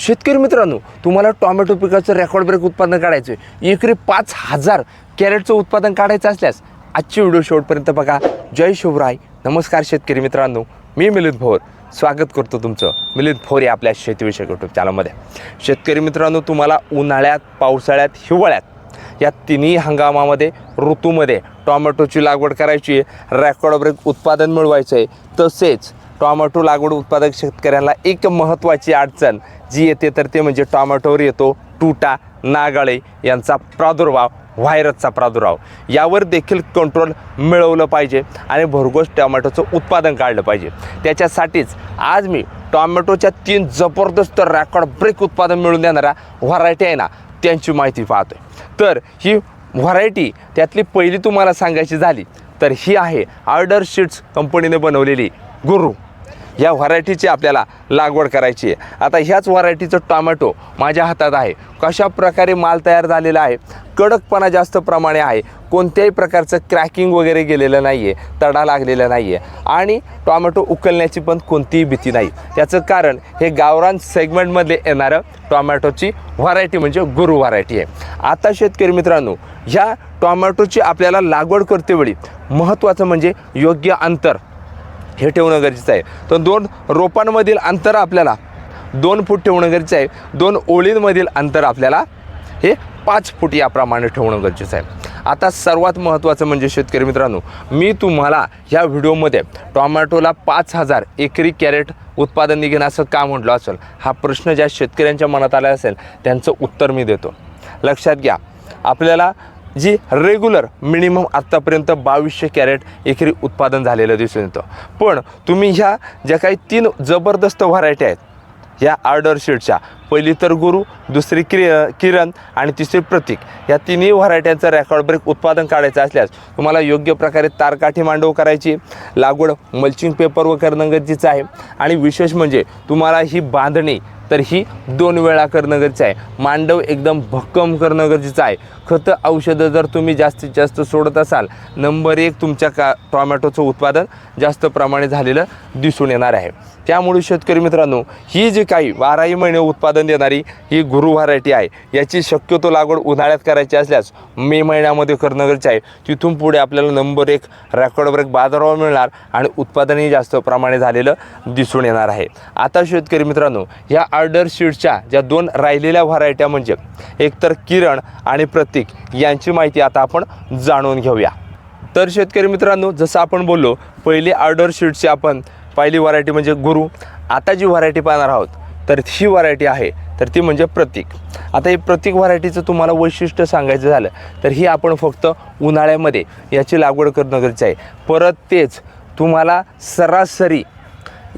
शेतकरी मित्रांनो तुम्हाला टोमॅटो पिकाचं रेकॉर्ड ब्रेक उत्पादन काढायचं आहे एकरी पाच हजार कॅरेटचं उत्पादन काढायचं असल्यास आजची व्हिडिओ शेवटपर्यंत बघा. जय शिवराय. नमस्कार शेतकरी मित्रांनो. मी मिलिंद भोर. स्वागत करतो तुमचं. मिलिंद भोर या आपल्या शेतीविषयक यूट्यूब चॅनलमध्ये शेतकरी मित्रांनो तुम्हाला उन्हाळ्यात पावसाळ्यात हिवाळ्यात या तिन्ही हंगामामध्ये ऋतूमध्ये टॉमॅटोची लागवड करायची आहे. रेकॉर्ड ब्रेक उत्पादन मिळवायचं आहे तसेच टोमॅटो लागवड उत्पादक शेतकऱ्यांना एक महत्त्वाची अडचण जी येते तर ते म्हणजे टॉमॅटोवर येतो टुटा नागाळे यांचा प्रादुर्भाव व्हायरसचा प्रादुर्भाव. यावर देखील कंट्रोल मिळवलं पाहिजे आणि भरघोस टोमॅटोचं उत्पादन काढलं पाहिजे. त्याच्यासाठीच आज मी टॉमॅटोच्या तीन जबरदस्त रेकॉर्ड ब्रेक उत्पादन मिळवून देणाऱ्या व्हरायटी आहे ना त्यांची माहिती पाहतोय. तर ही व्हरायटी त्यातली पहिली तुम्हाला सांगायची झाली तर ही आहे ऑर्डर शीट्स कंपनीने बनवलेली गुरु. ह्या व्हरायटीची आपल्याला लागवड करायची आहे. आता ह्याच व्हरायटीचं टोमॅटो माझ्या हातात आहे. कशा प्रकारे माल तयार झालेला आहे? कडकपणा जास्त प्रमाणे आहे. कोणत्याही प्रकारचं क्रॅकिंग वगैरे गेलेलं नाही आहे तडा लागलेला नाही आहे आणि टोमॅटो उकलण्याची पण कोणतीही भीती नाही. त्याचं कारण हे गावरान सेगमेंटमधले येणारं टोमॅटोची व्हरायटी म्हणजे गुरु व्हरायटी आहे. आता शेतकरी मित्रांनो ह्या टोमॅटोची आपल्याला लागवड करतेवेळी महत्त्वाचं म्हणजे योग्य अंतर. हे ठेवणं गरजेचं आहे. तर दोन रोपांमधील अंतर आपल्याला दोन फूट ठेवणं गरजेचं आहे. दोन ओळींमधील अंतर आपल्याला हे पाच फूट याप्रमाणे ठेवणं गरजेचं आहे. आता सर्वात महत्त्वाचं म्हणजे शेतकरी मित्रांनो मी तुम्हाला ह्या व्हिडिओमध्ये टोमॅटोला पाच हजार एकरी कॅरेट उत्पादन निघेन असं का म्हटलं असेल? हा प्रश्न ज्या शेतकऱ्यांच्या मनात आला असेल त्यांचं उत्तर मी देतो. लक्षात घ्या आपल्याला जी रेग्युलर मिनिमम आत्तापर्यंत बावीसशे कॅरेट एकरी उत्पादन झालेलं दिसून येतं. पण तुम्ही ह्या ज्या काही तीन जबरदस्त व्हरायटी आहेत ह्या ऑर्डर शीटच्या पहिली तर गुरु दुसरी क्रि किरण आणि तिसरी प्रतीक या तिन्ही व्हरायट्यांचं रेकॉर्ड ब्रेक उत्पादन काढायचं असल्यास तुम्हाला योग्य प्रकारे तारकाठी मांडव करायची लागवड मल्चिंग पेपरवर करणं गरजेचं आहे. आणि विशेष म्हणजे तुम्हाला ही बांधणी तर ही दोन वेळा करणं गरजेचं आहे. मांडव एकदम भक्कम करणं गरजेचं आहे. खतं औषधं जर तुम्ही जास्तीत जास्त सोडत असाल नंबर एक तुमच्या का टॉमॅटोचं उत्पादन जास्त प्रमाणे झालेलं दिसून येणार आहे. त्यामुळे शेतकरी मित्रांनो ही जी काही बाराही महिने उत्पादन देणारी ही गुरु व्हरायटी आहे याची शक्यतो लागवड उन्हाळ्यात करायची असल्यास मे महिन्यामध्ये करणं गरजेचं आहे. तिथून पुढे आपल्याला नंबर एक रेकॉर्ड ब्रेक बाजारावर मिळणार आणि उत्पादनही जास्त प्रमाणे झालेलं दिसून येणार आहे. आता शेतकरी मित्रांनो ह्या ऑर्डर शीटच्या ज्या दोन राहिलेल्या व्हरायट्या म्हणजे एकतर किरण आणि प्रतीक यांची माहिती आता आपण जाणून घेऊया. तर शेतकरी मित्रांनो जसं आपण बोललो पहिली ऑर्डर शीटची आपण पहिली व्हरायटी म्हणजे गुरु. आता जी व्हरायटी पाहणार आहोत तर ही व्हरायटी आहे तर ती म्हणजे प्रतीक. आता हे प्रतीक व्हरायटीचं तुम्हाला वैशिष्ट्य सांगायचं झालं तर ही आपण फक्त उन्हाळ्यामध्ये याची लागवड करणं गरजेचं आहे. परत तेच तुम्हाला सरासरी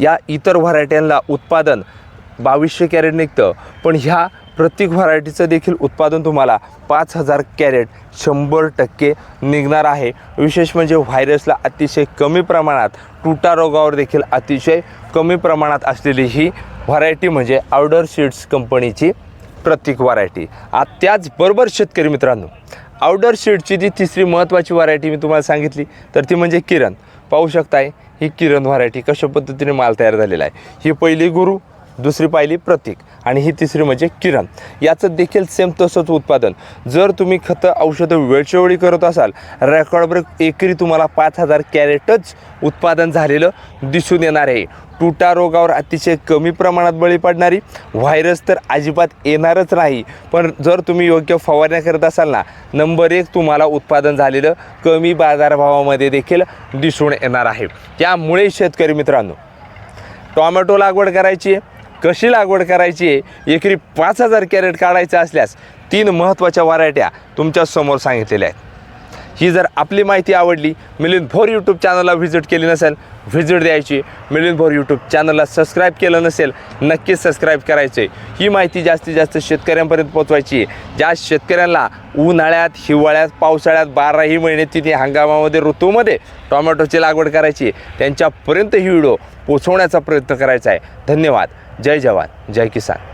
या इतर व्हरायट्यांना उत्पादन बावीसशे कॅरेट निघतं पण ह्या प्रत्येक व्हरायटीचं देखील उत्पादन तुम्हाला पाच हजार कॅरेट शंभर टक्के निघणार आहे. विशेष म्हणजे व्हायरसला अतिशय कमी प्रमाणात टुटा रोगावर देखील अतिशय कमी प्रमाणात असलेली ही व्हरायटी म्हणजे आउडर सीड्स कंपनीची प्रत्येक व्हरायटी आ त्याचबरोबर शेतकरी मित्रांनो आउडर शीटची जी तिसरी महत्त्वाची व्हरायटी मी तुम्हाला सांगितली तर ती म्हणजे किरण. पाहू शकताय ही किरण व्हरायटी कशा पद्धतीने माल तयार झालेला आहे. ही पहिली गुरु दुसरी पाहिली प्रतीक आणि ही तिसरी म्हणजे किरण. याचं देखील सेम तसंच उत्पादन. जर तुम्ही खतं औषधं वेळच्या वेळी करत असाल रेकॉर्डवर एकरी तुम्हाला पाच हजार कॅरेटच उत्पादन झालेलं दिसून येणार आहे. टुटा रोगावर अतिशय कमी प्रमाणात बळी पडणारी व्हायरस तर अजिबात येणारच नाही. पण जर तुम्ही योग्य फवारण्या करत असाल ना नंबर एक तुम्हाला उत्पादन झालेलं कमी बाजारभावामध्ये देखील दिसून येणार आहे. त्यामुळे शेतकरी मित्रांनो टॉमॅटो लागवड करायची आहे. कशी लागवड करायची आहे? एकरी पाच हजार कॅरेट काढायचं असल्यास तीन महत्त्वाच्या व्हरायट्या तुमच्यासमोर सांगितलेल्या आहेत. ही जर आपली माहिती आवडली मिलिंद भोर यूट्यूब चॅनलला व्हिजिट केली नसेल व्हिजिट द्यायची. मिलिंद भोर यूट्यूब चॅनलला सबस्क्राईब केलं नसेल नक्कीच सबस्क्राईब करायचे ही माहिती जास्तीत जास्त शेतकऱ्यांपर्यंत पोहोचवायची ज्या शेतकऱ्यांना उन्हाळ्यात हिवाळ्यात पावसाळ्यात बाराही महिने तिथे हंगामामध्ये ऋतूमध्ये टोमॅटोची लागवड करायची त्यांच्यापर्यंत ही व्हिडिओ पोचवण्याचा प्रयत्न करायचा आहे. धन्यवाद. जय जवान जय किसान